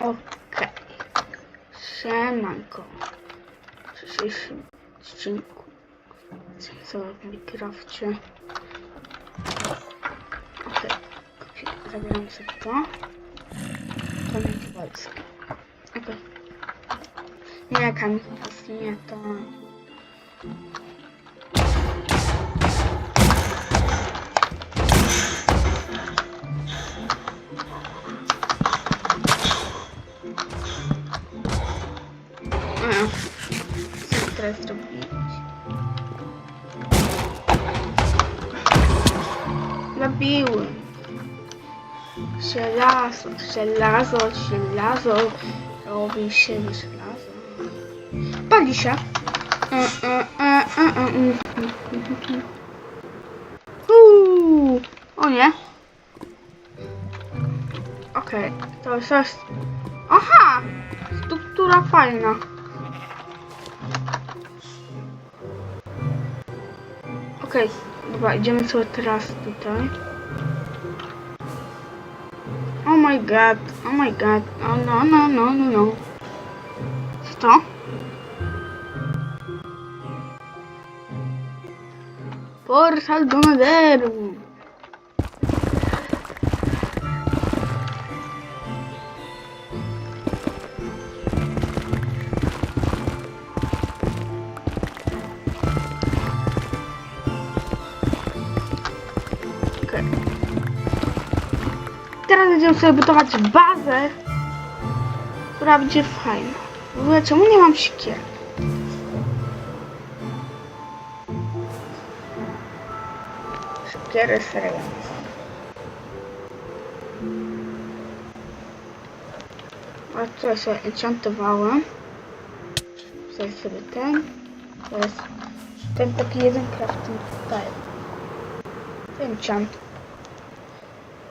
Okej. Siemanko. W dzisiejszym odcinku co w Minecrafcie. Okej. Okay. Zabieram sobie to. To będzie wojsko. Okej. Nie, kamikaz, nie to. Teraz zrobić? Zabiły. Żelazo, żelazo, żelazo. Robi się żelazo. Pali się. E, e, e. Uuu, O nie. Okej, to jest... Aha! Struktura fajna. Okej, dobra, idziemy sobie teraz tutaj. Oh my god, oh my god, oh no, no, no, no, no. Co to? Portal. Teraz będziemy sobie budować bazę, która będzie fajna. W ogóle czemu nie mam sikier? Sikiery serio. A ja sobie enchantowałem? Tutaj sobie ten. Teraz ten taki jeden crafting tile. Enchant.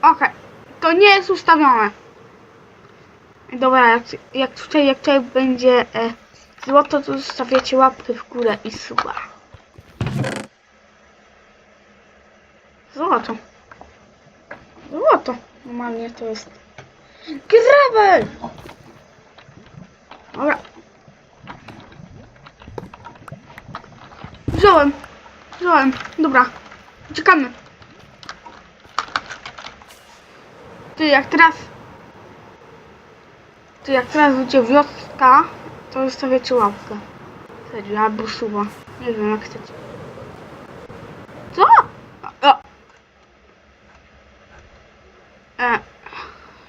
Okej, to nie jest ustawione. Dobra, jak, jak tutaj, jak tutaj będzie e, złoto, to zostawiacie łapkę w górę i suba. Złoto. Złoto. Normalnie to jest. Gravel! Dobra. Wziąłem. Wziąłem. Dobra. Czekamy. Ty jak teraz. Ty jak teraz będzie wioska, to zostawiacie łapkę. Serio, albo suba. Nie wiem jak chcecie. Co? O. E.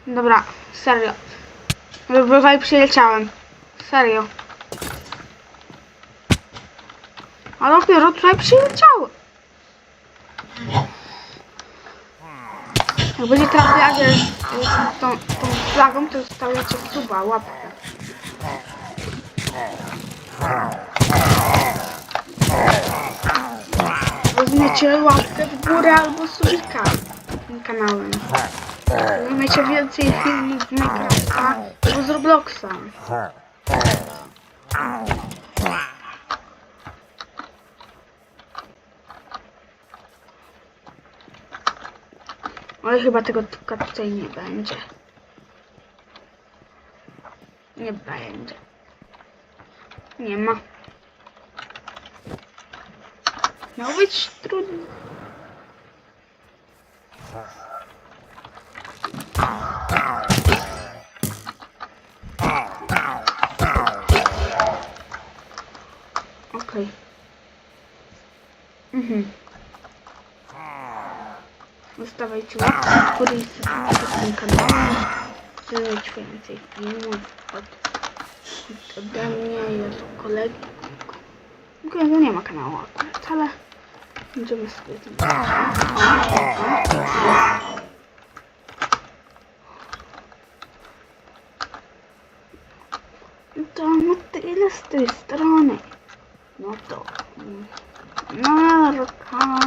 Dobra, serio. Bywaj przyleciałem. Serio. A dopiero tutaj przyleciały. Jak będzie ta flaga z tą, tą flagą, to zostawiacie suba, łapkę. Weźmiecie łapkę w górę albo subika tym kanałem. Weźmiecie więcej filmów z Minecrafta albo z Robloxa. Ale chyba tego tuka tutaj nie będzie. Nie będzie. Nie ma. Miał być trudno. Okej. Mhm. Zostawiajcie łapki w górę i subskrypcję kanale. Chcę mieć więcej filmów od, od ode mnie i od kolegi. Kolego nie ma kanału akurat, ale będziemy sobie tym To na tyle z tej strony. No to... mm, Narka.